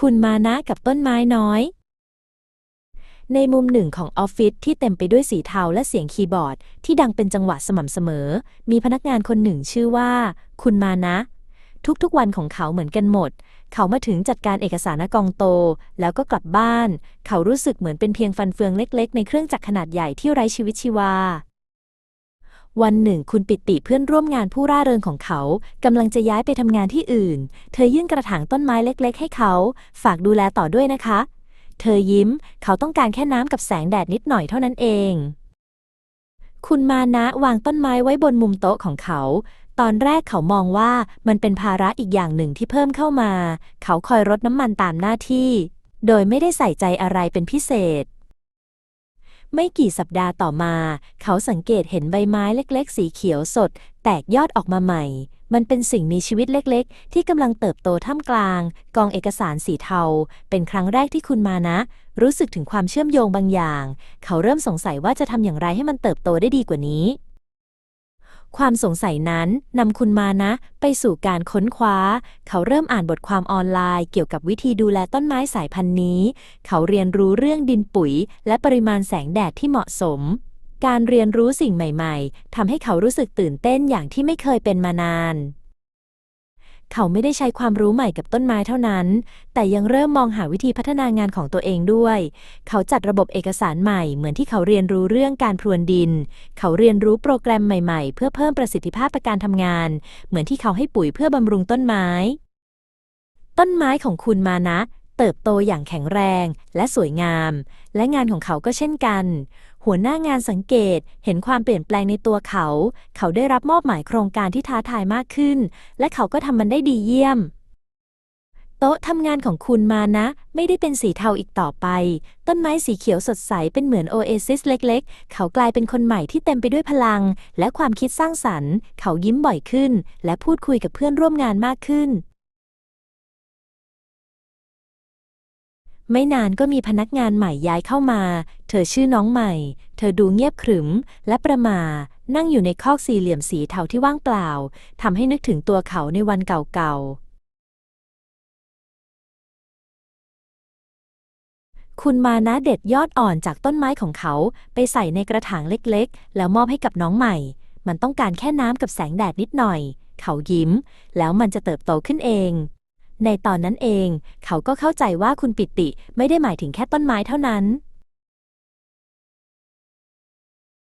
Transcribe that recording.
คุณมานะกับต้นไม้น้อย ในมุมหนึ่งของออฟฟิศที่เต็มไปด้วยสีเทาและเสียงคีย์บอร์ด ที่ดังเป็นจังหวะสม่ำเสมอ มีพนักงานคนหนึ่งชื่อว่า คุณมานะ ทุกๆวันของเขาเหมือนกันหมด เขามาถึงจัดการเอกสารกองโต แล้วก็กลับบ้าน เขารู้สึกเหมือนเป็นเพียงฟันเฟืองเล็ก ๆ ในเครื่องจักรขนาดใหญ่ที่ไร้ชีวิตชีวา วันหนึ่งคุณปิติเพื่อนร่วมงานผู้ร่าเริงของเขากำลังจะย้ายไปทำงานที่อื่น เธอยื่นกระถางต้นไม้เล็ก ๆ ให้เขา ฝากดูแลต่อด้วยนะคะ เธอยิ้ม เขาต้องการแค่น้ำกับแสงแดดนิดหน่อยเท่านั้นเอง คุณมานะวางต้นไม้ไว้บนมุมโต๊ะของเขา ตอนแรกเขามองว่ามันเป็นภาระอีกอย่างหนึ่งที่เพิ่มเข้ามา เขาคอยรดน้ำมันตามหน้าที่ โดยไม่ได้ใส่ใจอะไรเป็นพิเศษ ไม่กี่สัปดาห์ต่อมา เขาสังเกตเห็นใบไม้เล็ก ๆ สีเขียวสด แตกยอดออกมาใหม่ มันเป็นสิ่งมีชีวิตเล็ก ๆ ที่กำลังเติบโตท่ามกลาง กองเอกสารสีเทา เป็นครั้งแรกที่คุณมานะ รู้สึกถึงความเชื่อมโยงบางอย่าง เขาเริ่มสงสัยว่าจะทำอย่างไรให้มันเติบโตได้ดีกว่านี้ ความสงสัยนั้นนำคุณมานะ ไปสู่การค้นคว้า เขาเริ่มอ่านบทความออนไลน์เกี่ยวกับวิธีดูแลต้นไม้สายพันธุ์นี้ เขาเรียนรู้เรื่องดินปุ๋ย และปริมาณแสงแดดที่เหมาะสม การเรียนรู้สิ่งใหม่ ๆทำให้เขารู้สึกตื่นเต้นอย่างที่ไม่เคยเป็นมานาน เขาไม่ได้ใช้ความรู้ใหม่กับต้นไม้เท่านั้น แต่ยังเริ่มมองหาวิธีพัฒนางานของตัวเองด้วย เขาจัดระบบเอกสารใหม่เหมือนที่เขาเรียนรู้เรื่องการพรวนดิน เขาเรียนรู้โปรแกรมใหม่ๆ เพื่อเพิ่มประสิทธิภาพในการทำงาน เหมือนที่เขาให้ปุ๋ยเพื่อบำรุงต้นไม้ ต้นไม้ของคุณมานะ เติบโตอย่างแข็งแรงและสวยงาม และงานของเขาก็เช่นกัน หัวหน้างานสังเกตเห็นความเปลี่ยนแปลงในตัวเขา เขาได้รับมอบหมายโครงการที่ท้าทายมากขึ้น และเขาก็ทำมันได้ดีเยี่ยม โต๊ะทำงานของคุณมานะ ไม่ได้เป็นสีเทาอีกต่อไป ต้นไม้สีเขียวสดใสเป็นเหมือนโอเอซิสเล็ก ๆ เขากลายเป็นคนใหม่ที่เต็มไปด้วยพลัง และความคิดสร้างสรรค์ เขายิ้มบ่อยขึ้น และพูดคุยกับเพื่อนร่วมงานมากขึ้น ไม่นานก็มีพนักงานใหม่ย้ายเข้ามา เธอชื่อน้องใหม่ เธอดูเงียบขรึมและประมา นั่งอยู่ในคอกสี่เหลี่ยมสีเทาที่ว่างเปล่า ทำให้นึกถึงตัวเขาในวันเก่าๆ คุณมานะเด็ดยอดอ่อนจากต้นไม้ของเขา ไปใส่ในกระถางเล็กๆ แล้วมอบให้กับน้องใหม่ มันต้องการแค่น้ำกับแสงแดดนิดหน่อย เขายิ้ม แล้วมันจะเติบโตขึ้นเอง ในตอนนั้นเอง เขาก็เข้าใจว่าคุณปิติไม่ได้หมายถึงแค่ต้นไม้เท่านั้น